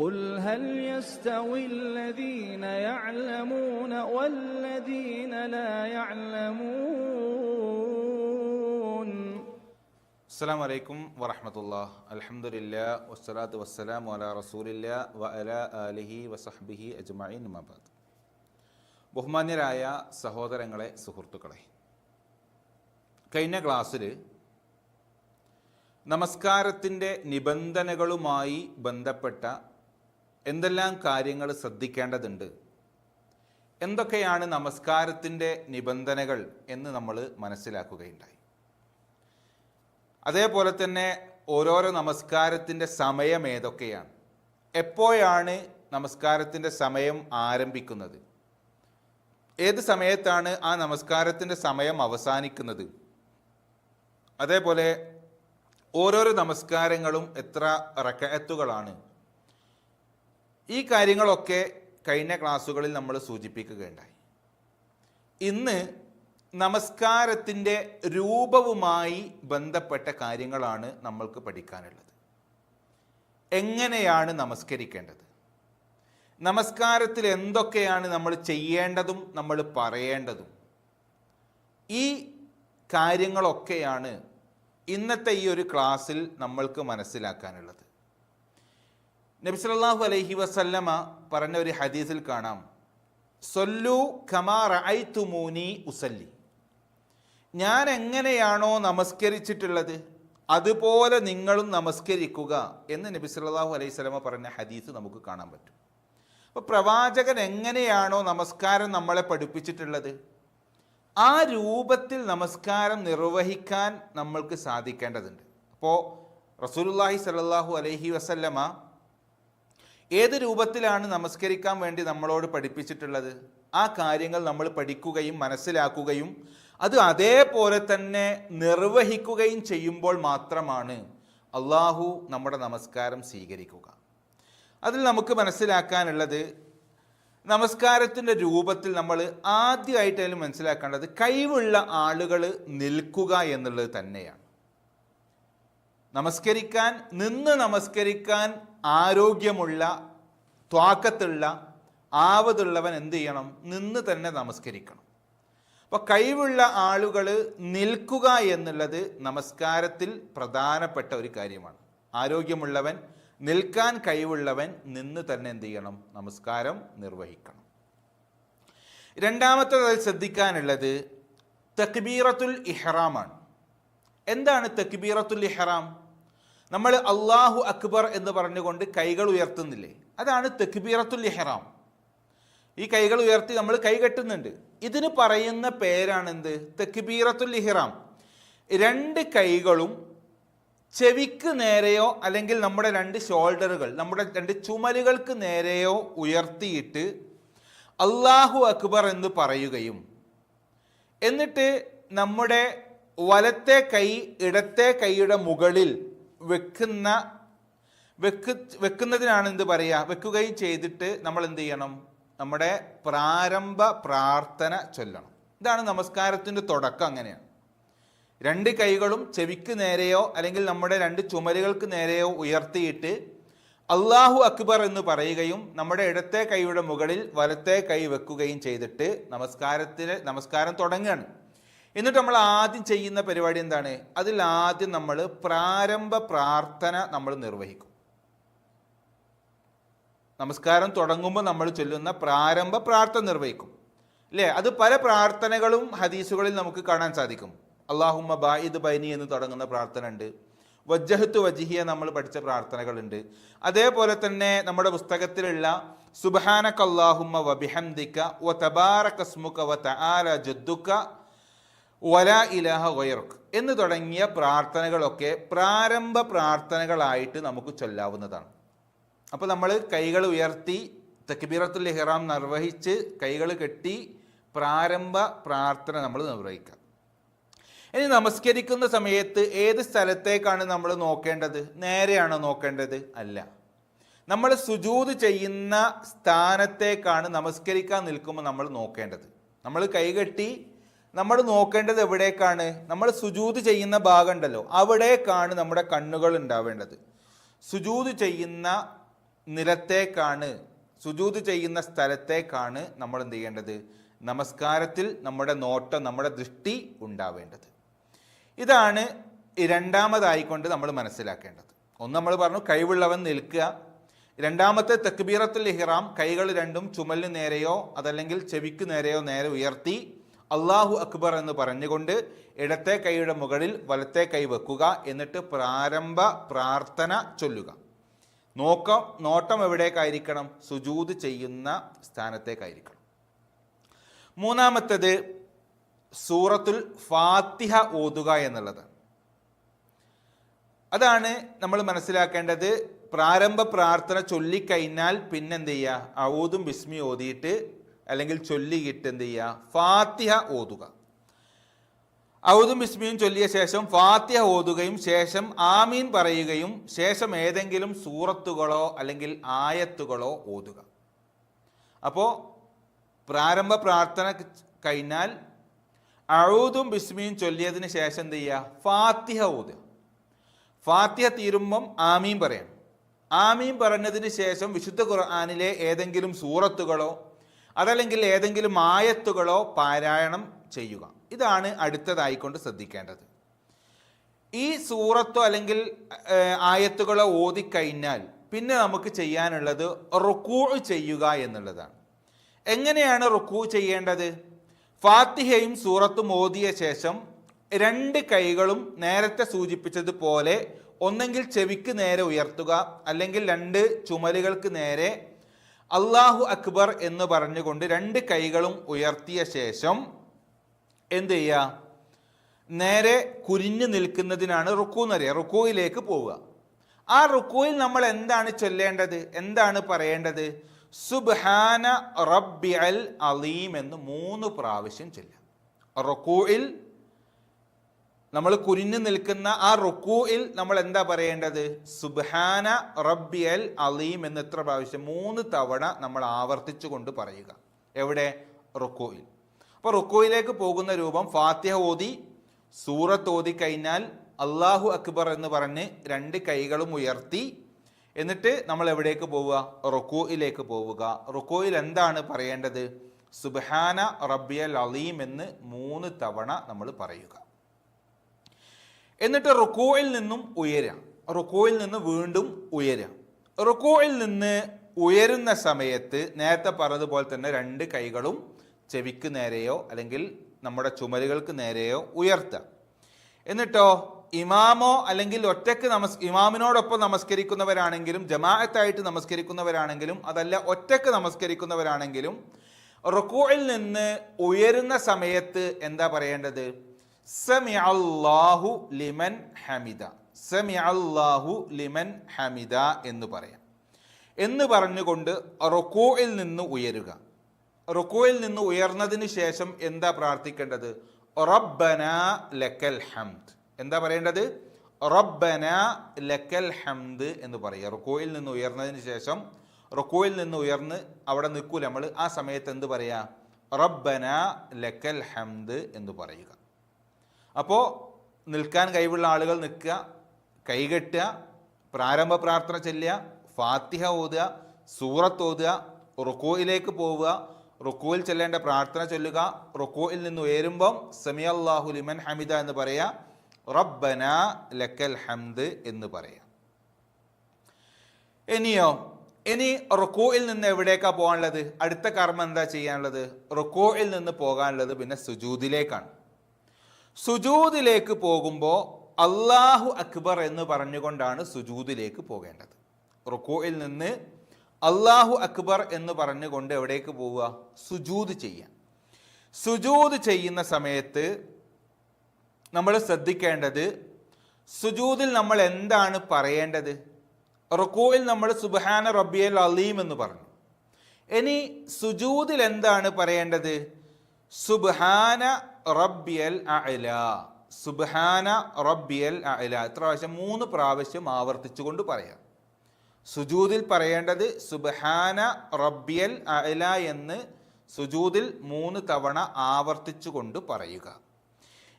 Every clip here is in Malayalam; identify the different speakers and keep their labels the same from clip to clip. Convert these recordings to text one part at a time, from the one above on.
Speaker 1: قل هل يستوي الذين يعلمون والذين لا يعلمون
Speaker 2: അസ്സാം വലൈക്കും വറഹമത്തുള്ള അലഹമുല്ല വസ്സലാത്തു വസ്സലാം വല റസൂലില്ല വ അല അലിഹി വസഹബിഹി അജ്മഈൻ മബാദ് ബഹുമാന്യരായ സഹോദരങ്ങളെ സുഹൃത്തുക്കളെ കഴിഞ്ഞ ക്ലാസ്സിൽ നമസ്കാരത്തിൻ്റെ നിബന്ധനകളുമായി ബന്ധപ്പെട്ട എന്തെല്ലാം കാര്യങ്ങൾ ശ്രദ്ധിക്കേണ്ടതുണ്ട്? എന്തൊക്കെയാണ് നമസ്കാരത്തിന്റെ നിബന്ധനകൾ എന്ന് നമ്മൾ മനസ്സിലാക്കുകയുണ്ടായി. അതേപോലെ തന്നെ ഓരോരോ നമസ്കാരത്തിന്റെ സമയം ഏതൊക്കെയാണ്? എപ്പോഴാണ് നമസ്കാരത്തിന്റെ സമയം ആരംഭിക്കുന്നത്? ഏത് സമയത്താണ് ആ നമസ്കാരത്തിന്റെ സമയം അവസാനിക്കുന്നത്? അതേപോലെ ഓരോരോ നമസ്കാരങ്ങളും എത്ര റക്കയത്തുകളാണ് ഈ കാര്യങ്ങളൊക്കെ കഴിഞ്ഞ ക്ലാസ്സുകളിൽ നമ്മൾ സൂചിപ്പിക്കുകയുണ്ടായി. ഇന്ന് നമസ്കാരത്തിന്റെ രൂപവുമായി ബന്ധപ്പെട്ട കാര്യങ്ങളാണ് നമ്മൾക്ക് പഠിക്കാനുള്ളത്. എങ്ങനെയാണ് നമസ്കരിക്കേണ്ടത്? നമസ്കാരത്തിൽ എന്തൊക്കെയാണ് നമ്മൾ ചെയ്യേണ്ടതും നമ്മൾ പറയേണ്ടതും? ഈ കാര്യങ്ങളൊക്കെയാണ് ഇന്നത്തെ ഈ ഒരു ക്ലാസ്സിൽ നമ്മൾക്ക് മനസ്സിലാക്കാനുള്ളത്. നബിസല്ലാഹു അലൈഹി വസല്ലമ പറഞ്ഞ ഒരു ഹദീസിൽ കാണാം. സൊല്ലു ഖമാർ ഐത്തുമൂനി ഉസല്ലി. ഞാൻ എങ്ങനെയാണോ നമസ്കരിച്ചിട്ടുള്ളത് അതുപോലെ നിങ്ങളും നമസ്കരിക്കുക എന്ന് നബി സല്ലല്ലാഹു അലൈഹി സ്വലമ പറഞ്ഞ ഹദീസ് നമുക്ക് കാണാൻ പറ്റും. അപ്പോൾ പ്രവാചകൻ എങ്ങനെയാണോ നമസ്കാരം നമ്മളെ പഠിപ്പിച്ചിട്ടുള്ളത് ആ രൂപത്തിൽ നമസ്കാരം നിർവഹിക്കാൻ നമ്മൾക്ക് സാധിക്കേണ്ടതുണ്ട്. അപ്പോൾ റസൂലുല്ലാഹി സ്വല്ലല്ലാഹു അലൈഹി വസല്ലമ ഏത് രൂപത്തിലാണ് നമസ്കരിക്കാൻ വേണ്ടി നമ്മളോട് പഠിപ്പിച്ചിട്ടുള്ളത്? ആ കാര്യങ്ങൾ നമ്മൾ പഠിക്കുകയും മനസ്സിലാക്കുകയും അത് അതേപോലെ തന്നെ നിർവഹിക്കുകയും ചെയ്യുമ്പോൾ മാത്രമാണ് അള്ളാഹു നമ്മുടെ നമസ്കാരം സ്വീകരിക്കുക. അതിൽ നമുക്ക് മനസ്സിലാക്കാനുള്ളത് നമസ്കാരത്തിന്റെ രൂപത്തിൽ നമ്മൾ ആദ്യമായിട്ട് മനസ്സിലാക്കേണ്ടത് കഴിവുള്ള ആളുകൾ നിൽക്കുക എന്നുള്ളത് തന്നെയാണ്. നമസ്കരിക്കാൻ നിന്ന് നമസ്കരിക്കാൻ ആരോഗ്യമുള്ള ത്വാക്കത്തുള്ള ആവതുള്ളവൻ എന്ത് ചെയ്യണം? നിന്ന് തന്നെ നമസ്കരിക്കണം. അപ്പോൾ കഴിവുള്ള ആളുകൾ നിൽക്കുക എന്നുള്ളത് നമസ്കാരത്തിൽ പ്രധാനപ്പെട്ട ഒരു കാര്യമാണ്. ആരോഗ്യമുള്ളവൻ നിൽക്കാൻ കഴിവുള്ളവൻ നിന്ന് തന്നെ എന്ത് ചെയ്യണം? നമസ്കാരം നിർവഹിക്കണം. രണ്ടാമത്തേത് ശ്രദ്ധിക്കാനുള്ളത് തക്ബീറത്തുൽ ഇഹ്റാമാണ്. എന്താണ് തക്ബീറത്തുൽ ഇഹ്റാം? നമ്മൾ അള്ളാഹു അക്ബർ എന്ന് പറഞ്ഞുകൊണ്ട് കൈകൾ ഉയർത്തുന്നില്ലേ? അതാണ് തക്ബീറത്തുൽ ഇഹ്റാം. ഈ കൈകൾ ഉയർത്തി നമ്മൾ കൈ കെട്ടുന്നുണ്ട്. ഇതിന് പറയുന്ന പേരാണെന്ത്? തക്ബീറത്തുൽ ഇഹ്റാം. രണ്ട് കൈകളും ചെവിക്ക് നേരെയോ അല്ലെങ്കിൽ നമ്മുടെ രണ്ട് ഷോൾഡറുകൾ നമ്മുടെ രണ്ട് ചുമലുകൾക്ക് നേരെയോ ഉയർത്തിയിട്ട് അള്ളാഹു അക്ബർ എന്ന് പറയുകയും എന്നിട്ട് നമ്മുടെ വലത്തെ കൈ ഇടത്തെ കൈയുടെ മുകളിൽ വെക്കുന്ന വെക്ക് വെക്കുന്നതിനാണ് എന്ത് പറയുക? വെക്കുകയും ചെയ്തിട്ട് നമ്മൾ എന്ത് ചെയ്യണം? നമ്മുടെ പ്രാരംഭ പ്രാർത്ഥന ചൊല്ലണം. ഇതാണ് നമസ്കാരത്തിന്റെ തുടക്കം അങ്ങനെയാണ്. രണ്ട് കൈകളും ചെവിക്ക് നേരെയോ അല്ലെങ്കിൽ നമ്മുടെ രണ്ട് ചുമലുകൾക്ക് നേരെയോ ഉയർത്തിയിട്ട് അള്ളാഹു അക്ബർ എന്ന് പറയുകയും നമ്മുടെ ഇടത്തെ കൈയുടെ മുകളിൽ വലത്തെ കൈ വെക്കുകയും ചെയ്തിട്ട് നമസ്കാരത്തിന് നമസ്കാരം തുടങ്ങുകയാണ്. എന്നിട്ട് നമ്മൾ ആദ്യം ചെയ്യുന്ന പരിപാടി എന്താണ്? അതിൽ ആദ്യം നമ്മൾ പ്രാരംഭ പ്രാർത്ഥന നമ്മൾ നിർവഹിക്കും. നമസ്കാരം തുടങ്ങുമ്പോൾ നമ്മൾ ചൊല്ലുന്ന പ്രാരംഭ പ്രാർത്ഥന നിർവഹിക്കും. അല്ലേ? അത് പല പ്രാർത്ഥനകളും ഹദീസുകളിൽ നമുക്ക് കാണാൻ സാധിക്കും. അള്ളാഹുമ്മ ബായിദ് ബൈനി എന്ന് തുടങ്ങുന്ന പ്രാർത്ഥന ഉണ്ട്. വജ്ജഹത്ത് വജിഹിയ നമ്മൾ പഠിച്ച പ്രാർത്ഥനകളുണ്ട്. അതേപോലെ തന്നെ നമ്മുടെ പുസ്തകത്തിലുള്ള സുബാനക്കല്ലാഹുമ്മ വബിഹന്ദിക്ക വ തബാറകസ്മുക വ തആല ജദ്ദുക വല ഇലാഹ വയറുക്ക് എന്ന് തുടങ്ങിയ പ്രാർത്ഥനകളൊക്കെ പ്രാരംഭ പ്രാർത്ഥനകളായിട്ട് നമുക്ക് ചൊല്ലാവുന്നതാണ്. അപ്പോൾ നമ്മൾ കൈകൾ ഉയർത്തി തക്ബീറത്തുൽ ഇഹ്റാം നിർവഹിച്ച് കൈകൾ കെട്ടി പ്രാരംഭ പ്രാർത്ഥന നമ്മൾ നിർവഹിക്കുക. ഇനി നമസ്കരിക്കുന്ന സമയത്ത് ഏത് സ്ഥലത്തേക്കാണ് നമ്മൾ നോക്കേണ്ടത്? നേരെയാണോ നോക്കേണ്ടത്? അല്ല. നമ്മൾ സുജൂത് ചെയ്യുന്ന സ്ഥാനത്തേക്കാണ് നമസ്കരിക്കാൻ നിൽക്കുമ്പോൾ നമ്മൾ നോക്കേണ്ടത്. നമ്മൾ കൈകെട്ടി നമ്മൾ നോക്കേണ്ടത് എവിടേക്കാണ്? നമ്മൾ സുജൂത് ചെയ്യുന്ന ഭാഗം ഉണ്ടല്ലോ അവിടേക്കാണ് നമ്മുടെ കണ്ണുകൾ ഉണ്ടാവേണ്ടത്. സുജൂത് ചെയ്യുന്ന നിലത്തേക്കാണ് സുജൂത് ചെയ്യുന്ന സ്ഥലത്തേക്കാണ് നമ്മൾ എന്ത് ചെയ്യേണ്ടത്? നമസ്കാരത്തിൽ നമ്മുടെ നോട്ടം നമ്മുടെ ദൃഷ്ടി ഉണ്ടാവേണ്ടത്. ഇതാണ് രണ്ടാമതായിക്കൊണ്ട് നമ്മൾ മനസ്സിലാക്കേണ്ടത്. ഒന്ന് നമ്മൾ പറഞ്ഞു കഴിവുള്ളവൻ നിൽക്കുക. രണ്ടാമത്തെ തക്ബീറത്തുൽ ഇഹ്റാം കൈകൾ രണ്ടും ചുമലിന് നേരെയോ അതല്ലെങ്കിൽ ചെവിക്ക് നേരെയോ നേരെ ഉയർത്തി അള്ളാഹു അക്ബർ എന്ന് പറഞ്ഞുകൊണ്ട് ഇടത്തെ കൈയുടെ മുകളിൽ വലത്തെ കൈ വെക്കുക എന്നിട്ട് പ്രാരംഭ പ്രാർത്ഥന ചൊല്ലുക. നോക്കം നോട്ടം എവിടേക്കായിരിക്കണം? സുജൂത് ചെയ്യുന്ന സ്ഥാനത്തേക്കായിരിക്കണം. മൂന്നാമത്തേത് സൂറത്തുൽ ഫാത്തിഹ ഓതുക എന്നുള്ളത്. അതാണ് നമ്മൾ മനസ്സിലാക്കേണ്ടത്. പ്രാരംഭ പ്രാർത്ഥന ചൊല്ലിക്കഴിഞ്ഞാൽ പിന്നെന്ത് ചെയ്യുക ഔതും ബിസ്മി ഓതിയിട്ട് അല്ലെങ്കിൽ ചൊല്ലിയിട്ട് എന്ത് ചെയ്യുക? ഫാത്തിഹ ഓതുക. ഔദും ബിസ്മിയും ചൊല്ലിയ ശേഷം ഫാത്തിഹ ഓതുകയും ശേഷം ആമീൻ പറയുകയും ശേഷം ഏതെങ്കിലും സൂറത്തുകളോ അല്ലെങ്കിൽ ആയത്തുകളോ ഓതുക. അപ്പോൾ പ്രാരംഭ പ്രാർത്ഥന കഴിഞ്ഞാൽ അഴുതും ബിസ്മിയും ചൊല്ലിയതിന് ശേഷം എന്ത് ചെയ്യുക? ഫാത്തിഹ ഓതുക. ഫാത്തിഹ തീരുമ്പം ആമീൻ പറയണം. ആമീൻ പറഞ്ഞതിന് ശേഷം വിശുദ്ധ ഖുർആാനിലെ ഏതെങ്കിലും സൂറത്തുകളോ അതല്ലെങ്കിൽ ഏതെങ്കിലും ആയത്തുകളോ പാരായണം ചെയ്യുക. ഇതാണ് അടുത്തതായിക്കൊണ്ട് ശ്രദ്ധിക്കേണ്ടത്. ഈ സൂറത്തോ അല്ലെങ്കിൽ ആയത്തുകളോ ഓതിക്കഴിഞ്ഞാൽ പിന്നെ നമുക്ക് ചെയ്യാനുള്ളത് റുക്കൂ ചെയ്യുക എന്നുള്ളതാണ്. എങ്ങനെയാണ് റുക്കൂ ചെയ്യേണ്ടത്? ഫാത്തിഹയും സൂറത്തും ഓതിയ ശേഷം രണ്ട് കൈകളും നേരത്തെ സൂചിപ്പിച്ചതുപോലെ ഒന്നെങ്കിൽ ചെവിക്ക് നേരെ ഉയർത്തുക അല്ലെങ്കിൽ രണ്ട് ചുമലുകൾക്ക് നേരെ അള്ളാഹു അക്ബർ എന്ന് പറഞ്ഞുകൊണ്ട് രണ്ട് കൈകളും ഉയർത്തിയ ശേഷം എന്ത് ചെയ്യുക നേരെ കുരിഞ്ഞു നിൽക്കുന്നതിനാണ് റുക്കു എന്നറിയുക റുക്കുയിലേക്ക് പോവുക. ആ റുക്കുയിൽ നമ്മൾ എന്താണ് ചൊല്ലേണ്ടത്? എന്താണ് പറയേണ്ടത്? സുബ്ഹാന റബ്ബി അൽ അലീം എന്ന് മൂന്ന് പ്രാവശ്യം ചൊല്ലുക. റുക്കുയിൽ നമ്മൾ കുനിഞ്ഞു നിൽക്കുന്ന ആ റുക്കുയിൽ നമ്മൾ എന്താ പറയേണ്ടത്? സുബാന റബ്ബിയൽ അലീം എന്ന് എത്ര പ്രാവശ്യം? മൂന്ന് തവണ നമ്മൾ ആവർത്തിച്ചു കൊണ്ട് പറയുക. എവിടെ? റുക്കുയിൽ. അപ്പോൾ റുക്കുയിലേക്ക് പോകുന്ന രൂപം ഫാത്തിഹ ഓതി സൂറത്ത് ഓതി കഴിഞ്ഞാൽ അള്ളാഹു അക്ബർ എന്ന് പറഞ്ഞ് രണ്ട് കൈകളും ഉയർത്തി എന്നിട്ട് നമ്മൾ എവിടേക്ക് പോവുക? റുക്കുയിലേക്ക് പോവുക. റുക്കുയിൽ എന്താണ് പറയേണ്ടത്? സുബ്ഹാന റബ്ബിയൽ അലീം എന്ന് മൂന്ന് തവണ നമ്മൾ പറയുക. എന്നിട്ട് റുക്കോയിൽ നിന്നും ഉയരാം. റുക്കോയിൽ നിന്ന് വീണ്ടും ഉയരാം. റുക്കോയിൽ നിന്ന് ഉയരുന്ന സമയത്ത് നേരത്തെ പറഞ്ഞതുപോലെ തന്നെ രണ്ട് കൈകളും ചെവിക്ക് നേരെയോ അല്ലെങ്കിൽ നമ്മുടെ ചുമലുകൾക്ക് നേരെയോ ഉയർത്താം. എന്നിട്ടോ ഇമാമോ അല്ലെങ്കിൽ ഒറ്റയ്ക്ക് നമസ് ഇമാമിനോടൊപ്പം നമസ്കരിക്കുന്നവരാണെങ്കിലും ജമാഅത്തായിട്ട് നമസ്കരിക്കുന്നവരാണെങ്കിലും അതല്ല ഒറ്റയ്ക്ക് നമസ്കരിക്കുന്നവരാണെങ്കിലും റുക്കോയിൽ നിന്ന് ഉയരുന്ന സമയത്ത് എന്താ പറയേണ്ടത്? സമി അള്ളാഹു ലിമൻ ഹമിദ. സമി അള്ളാഹു ലിമൻ ഹമിദ എന്ന് പറയാം. എന്ന് പറഞ്ഞുകൊണ്ട് റുക്കോയിൽ നിന്ന് ഉയരുക. റുക്കോയിൽ നിന്ന് ഉയർന്നതിന് ശേഷം എന്താ പ്രാർത്ഥിക്കേണ്ടത്? റബ്ബന ലക്കൽ ഹംദ്. എന്താ പറയേണ്ടത്? റബ്ബന ലക്കൽ ഹംദ് എന്ന് പറയുക. റുക്കോയിൽ നിന്ന് ഉയർന്നതിന് ശേഷം റുക്കോയിൽ നിന്ന് ഉയർന്ന് അവിടെ നിൽക്കൂല നമ്മൾ. ആ സമയത്ത് എന്ത് പറയുക? റബ്ബന ലക്കൽ ഹംദ് എന്ന് പറയുക. അപ്പോൾ നിൽക്കാൻ കഴിവുള്ള ആളുകൾ നിൽക്കുക കൈകെട്ടുക പ്രാരംഭ പ്രാർത്ഥന ചെല്ലുക ഫാത്തിഹ ഓതുക സൂറത്ത് ഓതുക റുക്കോയിലേക്ക് പോവുക റുക്കോയിൽ ചെല്ലേണ്ട പ്രാർത്ഥന ചൊല്ലുക റുക്കോയിൽ നിന്ന് ഉയരുമ്പം സമി അള്ളാഹു ലിമൻ ഹമിദ എന്ന് പറയുക റബ്ബന ലക്കൽ ഹംദ് എന്ന് പറയുക ഇനിയോ ഇനി റുക്കോയിൽ നിന്ന് എവിടേക്കാ പോകാനുള്ളത്? അടുത്ത കർമ്മം എന്താ ചെയ്യാനുള്ളത്? റുക്കോയിൽ നിന്ന് പോകാനുള്ളത് പിന്നെ സുജൂദിലേക്കാണ് സുജൂദിലേക്ക് പോകുമ്പോൾ അള്ളാഹു അക്ബർ എന്ന് പറഞ്ഞുകൊണ്ടാണ് സുജൂദിലേക്ക് പോകേണ്ടത്. റുക്കോയിൽ നിന്ന് അള്ളാഹു അക്ബർ എന്ന് പറഞ്ഞുകൊണ്ട് എവിടേക്ക് പോവുക? സുജൂദ് ചെയ്യാൻ. സുജൂദ് ചെയ്യുന്ന സമയത്ത് നമ്മൾ ശ്രദ്ധിക്കേണ്ടത് സുജൂദിൽ നമ്മൾ എന്താണ് പറയേണ്ടത്? റുക്കോയിൽ നമ്മൾ സുബഹാന റബ്ബിയൽ അലീം എന്ന് പറഞ്ഞു. ഇനി സുജൂദിൽ എന്താണ് പറയേണ്ടത്? സുബ്ഹാന റബ്ബിയൽ അഅല. സുബാന റബ്ബിയൽ അഅല. എത്ര പ്രാവശ്യം മൂന്ന് പ്രാവശ്യം ആവർത്തിച്ചുകൊണ്ട് പറയാം. സുജൂദിൽ പറയേണ്ടത് സുബഹാന റബ്ബിയൽ അഅല എന്ന് സുജൂദിൽ മൂന്ന് തവണ ആവർത്തിച്ചുകൊണ്ട് പറയുക.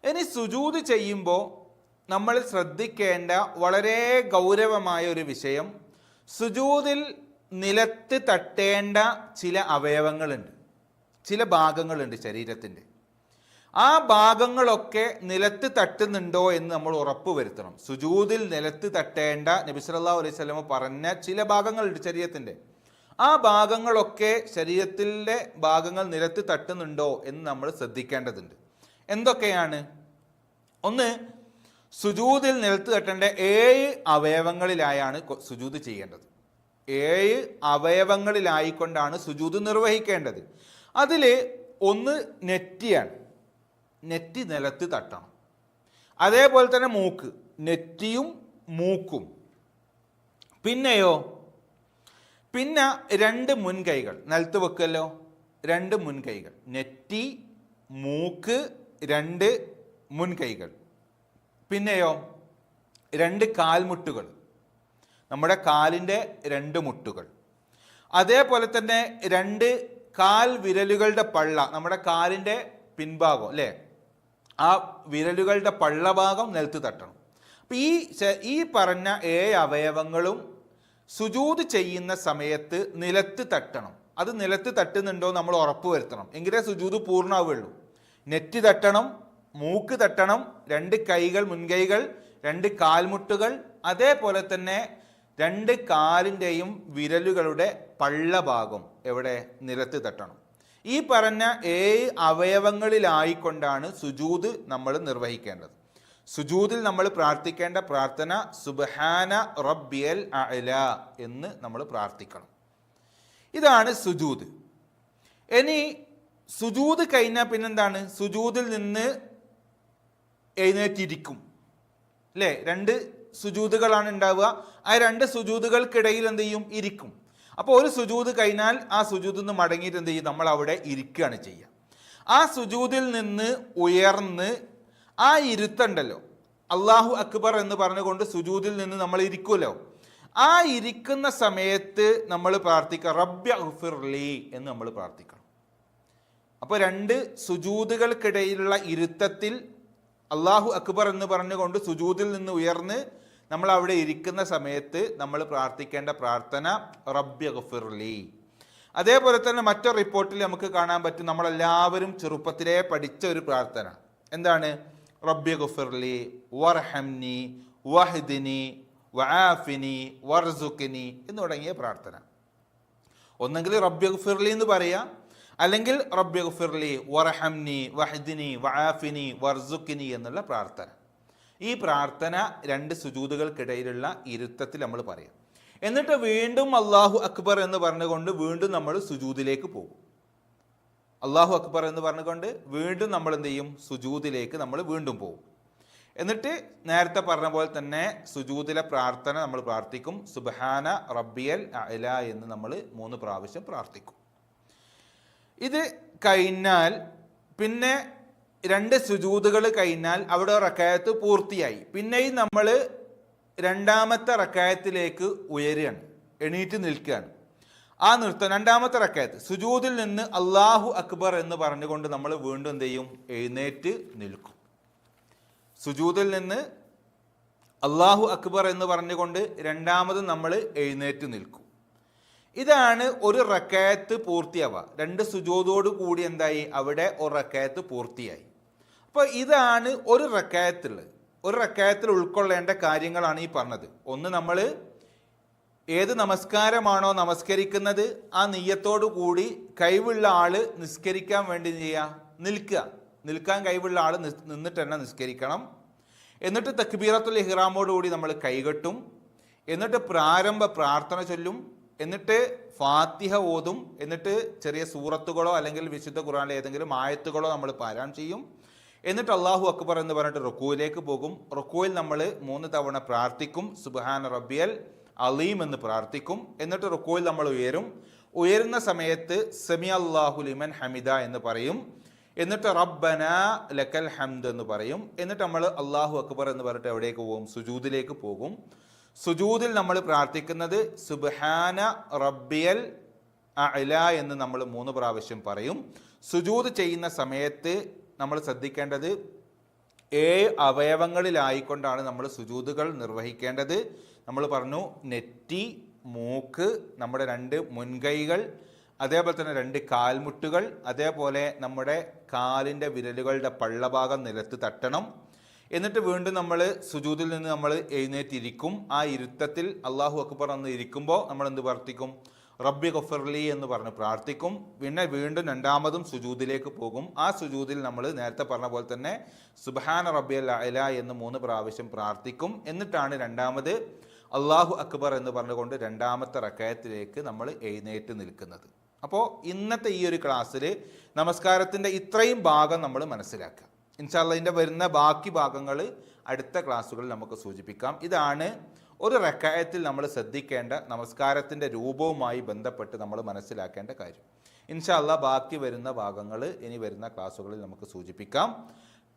Speaker 2: ഇനി സുജൂദ് ചെയ്യുമ്പോൾ നമ്മൾ ശ്രദ്ധിക്കേണ്ട വളരെ ഗൗരവമായ ഒരു വിഷയം സുജൂദിൽ നിലത്ത് തട്ടേണ്ട ചില അവയവങ്ങളുണ്ട്. ചില ഭാഗങ്ങളുണ്ട് ശരീരത്തിന്റെ. ആ ഭാഗങ്ങളൊക്കെ നിലത്ത് തട്ടുന്നുണ്ടോ എന്ന് നമ്മൾ ഉറപ്പ് വരുത്തണം. സുജൂതിൽ നിലത്ത് തട്ടേണ്ട നബിസ്വല്ലാ അലൈഹി സ്വലമ പറഞ്ഞ ചില ഭാഗങ്ങളുണ്ട് ശരീരത്തിന്റെ. ആ ഭാഗങ്ങളൊക്കെ ശരീരത്തിന്റെ ഭാഗങ്ങൾ നിലത്ത് തട്ടുന്നുണ്ടോ എന്ന് നമ്മൾ ശ്രദ്ധിക്കേണ്ടതുണ്ട്. എന്തൊക്കെയാണ്? ഒന്ന് സുജൂതിൽ നിലത്ത് തട്ടേണ്ട ഏഴ് അവയവങ്ങളിലായാണ് സുജൂത് ചെയ്യേണ്ടത്. ഏഴ് അവയവങ്ങളിലായിക്കൊണ്ടാണ് സുജൂത് നിർവഹിക്കേണ്ടത്. അതിൽ ഒന്ന് നെറ്റിയാണ്. നെറ്റി നിലത്ത് തട്ടണം. അതേപോലെ തന്നെ മൂക്ക്. നെറ്റിയും മൂക്കും. പിന്നെയോ? പിന്നെ രണ്ട് മുൻകൈകൾ. നിലത്ത് വെക്കല്ലോ രണ്ട് മുൻകൈകൾ. നെറ്റി മൂക്ക് രണ്ട് മുൻകൈകൾ. പിന്നെയോ? രണ്ട് കാൽമുട്ടുകൾ. നമ്മുടെ കാലിന്റെ രണ്ട് മുട്ടുകൾ. അതേപോലെ തന്നെ രണ്ട് കാൽ വിരലുകളുടെ പള്ള. നമ്മുടെ കാലിന്റെ പിൻഭാഗം അല്ലേ? ആ വിരലുകളുടെ പള്ളഭാഗം നിലത്ത് തട്ടണം. അപ്പം ഈ ഈ പറഞ്ഞ ഏഴ് അവയവങ്ങളും സുജൂത് ചെയ്യുന്ന സമയത്ത് നിലത്ത് തട്ടണം. അത് നിലത്ത് തട്ടുന്നുണ്ടോ നമ്മൾ ഉറപ്പ് വരുത്തണം. എങ്കിലേ സുജൂത് പൂർണമാവുള്ളൂ നെറ്റ് തട്ടണം മൂക്ക് തട്ടണം രണ്ട് കൈകൾ മുൻകൈകൾ രണ്ട് കാൽമുട്ടുകൾ അതേപോലെ തന്നെ രണ്ട് കാലിന്റെയും വിരലുകളുടെ പള്ളഭാഗം എവിടെ? നിലത്ത് തട്ടണം. ഈ പറഞ്ഞ ഏഴ് അവയവങ്ങളിലായിക്കൊണ്ടാണ് സുജൂത് നമ്മൾ നിർവഹിക്കേണ്ടത്. സുജൂതിൽ നമ്മൾ പ്രാർത്ഥിക്കേണ്ട പ്രാർത്ഥന സുബഹാന റബ്ബിയൽ അല എന്ന് നമ്മൾ പ്രാർത്ഥിക്കണം. ഇതാണ് സുജൂത്. ഇനി സുജൂത് കഴിഞ്ഞാൽ പിന്നെന്താണ്? സുജൂതിൽ നിന്ന് എഴുന്നേറ്റിരിക്കും. അല്ലേ രണ്ട് സുജൂതുകളാണ് ഉണ്ടാവുക. ആ രണ്ട് സുജൂതുകൾക്കിടയിൽ എന്ത് ചെയ്യും? ഇരിക്കും. അപ്പോൾ ഒരു സുജൂത് കഴിഞ്ഞാൽ ആ സുജൂതിൽ നിന്ന് മടങ്ങിയിട്ട് എന്ത് ചെയ്യും? നമ്മൾ അവിടെ ഇരിക്കുകയാണ് ചെയ്യുക. ആ സുജൂതിൽ നിന്ന് ഉയർന്ന് ആ ഇരുത്തുണ്ടല്ലോ. അള്ളാഹു അക്ബർ എന്ന് പറഞ്ഞുകൊണ്ട് സുജൂതിൽ നിന്ന് നമ്മൾ ഇരിക്കുമല്ലോ. ആ ഇരിക്കുന്ന സമയത്ത് നമ്മൾ പ്രാർത്ഥിക്കുക റബ്യ ഉഫിർലി എന്ന് നമ്മൾ പ്രാർത്ഥിക്കണം. അപ്പോൾ രണ്ട് സുജൂതുകൾക്കിടയിലുള്ള ഇരുത്തത്തിൽ അള്ളാഹു അക്ബർ എന്ന് പറഞ്ഞുകൊണ്ട് സുജൂതിൽ നിന്ന് ഉയർന്ന് നമ്മൾ അവിടെ ഇരിക്കുന്ന സമയത്ത് നമ്മൾ പ്രാർത്ഥിക്കേണ്ട പ്രാർത്ഥന റബ്യ ഗഫിർലി അതേപോലെ തന്നെ മറ്റൊരു റിപ്പോർട്ടിൽ നമുക്ക് കാണാൻ പറ്റും നമ്മളെല്ലാവരും ചെറുപ്പത്തിലേ പഠിച്ച ഒരു പ്രാർത്ഥന. എന്താണ്? റബ്യ ഗഫിർലി വർഹംനി വഹദിനി വആഫിനി വർസുക്കിനി എന്ന് തുടങ്ങിയ പ്രാർത്ഥന. ഒന്നെങ്കിൽ റബ്ബി ഗഫിർലി എന്ന് പറയാം. അല്ലെങ്കിൽ റബ്ബി ഗഫിർലി വർഹംനി വഹദിനി വആഫിനി വർസുക്കിനി എന്നുള്ള പ്രാർത്ഥന. ഈ പ്രാർത്ഥന രണ്ട് സുജൂതുകൾക്കിടയിലുള്ള ഇരുത്തത്തിൽ നമ്മൾ പറയാം. എന്നിട്ട് വീണ്ടും അള്ളാഹു അക്ബർ എന്ന് പറഞ്ഞുകൊണ്ട് വീണ്ടും നമ്മൾ സുജൂതിലേക്ക് പോകും. അള്ളാഹു അക്ബർ എന്ന് പറഞ്ഞുകൊണ്ട് വീണ്ടും നമ്മൾ എന്ത് ചെയ്യും? സുജൂതിലേക്ക് നമ്മൾ വീണ്ടും പോകും. എന്നിട്ട് നേരത്തെ പറഞ്ഞ പോലെ തന്നെ സുജൂതിലെ പ്രാർത്ഥന നമ്മൾ പ്രാർത്ഥിക്കും. സുബഹാന റബ്ബിയൽ അല എന്ന് നമ്മൾ മൂന്ന് പ്രാവശ്യം പ്രാർത്ഥിക്കും. ഇത് കഴിഞ്ഞാൽ പിന്നെ രണ്ട് സുജൂതുകൾ കഴിഞ്ഞാൽ അവിടെ റക്കായത്ത് പൂർത്തിയായി. പിന്നെയും നമ്മൾ രണ്ടാമത്തെ റക്കായത്തിലേക്ക് ഉയരുകയാണ്. എണീറ്റ് നിൽക്കുകയാണ്. ആ നൃത്തം രണ്ടാമത്തെ റക്കായത്ത്. സുജൂതിൽ നിന്ന് അള്ളാഹു അക്ബർ എന്ന് പറഞ്ഞുകൊണ്ട് നമ്മൾ വീണ്ടും എന്ത് ചെയ്യും? എഴുന്നേറ്റ് നിൽക്കും. സുജൂതിൽ നിന്ന് അള്ളാഹു അക്ബർ എന്ന് പറഞ്ഞുകൊണ്ട് രണ്ടാമത് നമ്മൾ എഴുന്നേറ്റ് നിൽക്കും. ഇതാണ് ഒരു റക്കായത്ത് പൂർത്തിയാവുക. രണ്ട് സുജോതോടു കൂടി എന്തായി? അവിടെ ഒരു റക്കായത്ത് പൂർത്തിയായി. അപ്പോൾ ഇതാണ് ഒരു റക്കായത്തുള്ളത്. ഒരു റക്കായത്തിൽ ഉൾക്കൊള്ളേണ്ട കാര്യങ്ങളാണ് ഈ പറഞ്ഞത്. ഒന്ന് നമ്മൾ ഏത് നമസ്കാരമാണോ നമസ്കരിക്കുന്നത് ആ നെയ്യത്തോടു കൂടി കഴിവുള്ള ആൾ നിസ്കരിക്കാൻ വേണ്ടി ചെയ്യുക നിൽക്കുക. നിൽക്കാൻ കഴിവുള്ള ആൾ നിന്നിട്ട് തന്നെ നിസ്കരിക്കണം. എന്നിട്ട് തക്ബീറത്തുൽ ഇഹ്റാമോടുകൂടി നമ്മൾ കൈകെട്ടും. എന്നിട്ട് പ്രാരംഭ പ്രാർത്ഥന ചൊല്ലും. എന്നിട്ട് ഫാത്തിഹ ഓതും. എന്നിട്ട് ചെറിയ സൂറത്തുകളോ അല്ലെങ്കിൽ വിശുദ്ധ ഖുറാനിലെ ഏതെങ്കിലും ആയത്തുകളോ നമ്മൾ പാരായണം ചെയ്യും. എന്നിട്ട് അള്ളാഹു അക്ബർ എന്ന് പറഞ്ഞിട്ട് റുക്കുവിലേക്ക് പോകും. റുക്കുവിൽ നമ്മൾ മൂന്ന് തവണ പ്രാർത്ഥിക്കും. സുബ്ഹാന റബിയൽ അലീം എന്ന് പ്രാർത്ഥിക്കും. എന്നിട്ട് റുക്കുവിൽ നമ്മൾ ഉയരും. ഉയരുന്ന സമയത്ത് സെമി അള്ളാഹു ലിമൻ ഹമിദ എന്ന് പറയും. എന്നിട്ട് റബ്ബന ലക്കൽ ഹംദ് എന്ന് പറയും. എന്നിട്ട് നമ്മൾ അള്ളാഹു അക്ബർ എന്ന് പറഞ്ഞിട്ട് എവിടേക്ക് പോകും? സുജൂദിലേക്ക് പോകും. സുജൂദിൽ നമ്മൾ പ്രാർത്ഥിക്കുന്നത് സുബ്ഹാന റബ്ബിയൽ അല എന്ന് നമ്മൾ മൂന്ന് പ്രാവശ്യം പറയും. സുജൂദ് ചെയ്യുന്ന സമയത്ത് നമ്മൾ ശ്രദ്ധിക്കേണ്ടത് ഏഴ് അവയവങ്ങളിലായിക്കൊണ്ടാണ് നമ്മൾ സുജൂതുകൾ നിർവഹിക്കേണ്ടത്. നമ്മൾ പറഞ്ഞു നെറ്റി മൂക്ക് നമ്മുടെ രണ്ട് മുൻകൈകൾ അതേപോലെ തന്നെ രണ്ട് കാൽമുട്ടുകൾ അതേപോലെ നമ്മുടെ കാലിന്റെ വിരലുകളുടെ പള്ളഭാഗം നിലത്ത് തട്ടണം. എന്നിട്ട് വീണ്ടും നമ്മൾ സുജൂതിൽ നിന്ന് നമ്മൾ എഴുന്നേറ്റിരിക്കും. ആ ഇരുത്തത്തിൽ അള്ളാഹു അക്ബർ എന്ന് ഇരിക്കുമ്പോൾ നമ്മൾ എന്ത് പ്രാർത്ഥിക്കും? റബ്ബി ഗഫർലി എന്ന് പറഞ്ഞ് പ്രാർത്ഥിക്കും. പിന്നെ വീണ്ടും രണ്ടാമതും സുജൂദിലേക്ക് പോകും. ആ സുജൂദിൽ നമ്മൾ നേരത്തെ പറഞ്ഞ പോലെ തന്നെ സുബാന റബ്ബി അല എന്ന് മൂന്ന് പ്രാവശ്യം പ്രാർത്ഥിക്കും. എന്നിട്ടാണ് രണ്ടാമത് അള്ളാഹു അക്ബർ എന്ന് പറഞ്ഞുകൊണ്ട് രണ്ടാമത്തെ റക്കയത്തിലേക്ക് നമ്മൾ എഴുന്നേറ്റ് നിൽക്കുന്നത്. അപ്പോൾ ഇന്നത്തെ ഈ ഒരു ക്ലാസ്സിൽ നമസ്കാരത്തിന്റെ ഇത്രയും ഭാഗം നമ്മൾ മനസ്സിലാക്കുക. ഇൻഷാല്ല ഇതിന്റെ വരുന്ന ബാക്കി ഭാഗങ്ങൾ അടുത്ത ക്ലാസ്സുകളിൽ നമുക്ക് സൂചിപ്പിക്കാം. ഇതാണ് ഒരു റക്കായത്തിൽ നമ്മൾ ശ്രദ്ധിക്കേണ്ട നമസ്കാരത്തിന്റെ രൂപവുമായി ബന്ധപ്പെട്ട് നമ്മൾ മനസ്സിലാക്കേണ്ട കാര്യം. ഇൻഷാല്ല ബാക്കി വരുന്ന ഭാഗങ്ങൾ ഇനി വരുന്ന ക്ലാസ്സുകളിൽ നമുക്ക് സൂചിപ്പിക്കാം.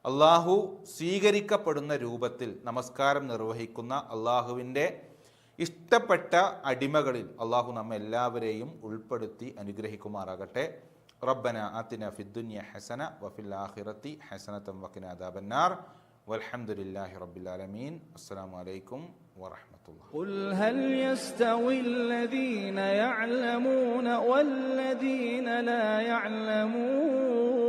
Speaker 2: അള്ളാഹു സ്വീകരിക്കപ്പെടുന്ന രൂപത്തിൽ നമസ്കാരം നിർവഹിക്കുന്ന അള്ളാഹുവിന്റെ ഇഷ്ടപ്പെട്ട അടിമകളിൽ അള്ളാഹു നമ്മെ എല്ലാവരെയും ഉൾപ്പെടുത്തി അനുഗ്രഹിക്കുമാറാകട്ടെ. റബ്ബന അതിന ഫിദ്ദുന്യ ഹസന വഫിൽ ആഖിറത്തി ഹസനത്തം വക്കിന അദാബന്നാർ. വൽഹംദുലില്ലാഹി റബ്ബിൽ ആലമീൻ. അസ്സലാമു ورحمة الله.
Speaker 1: قل هل يستوي الذين يعلمون والذين لا يعلمون؟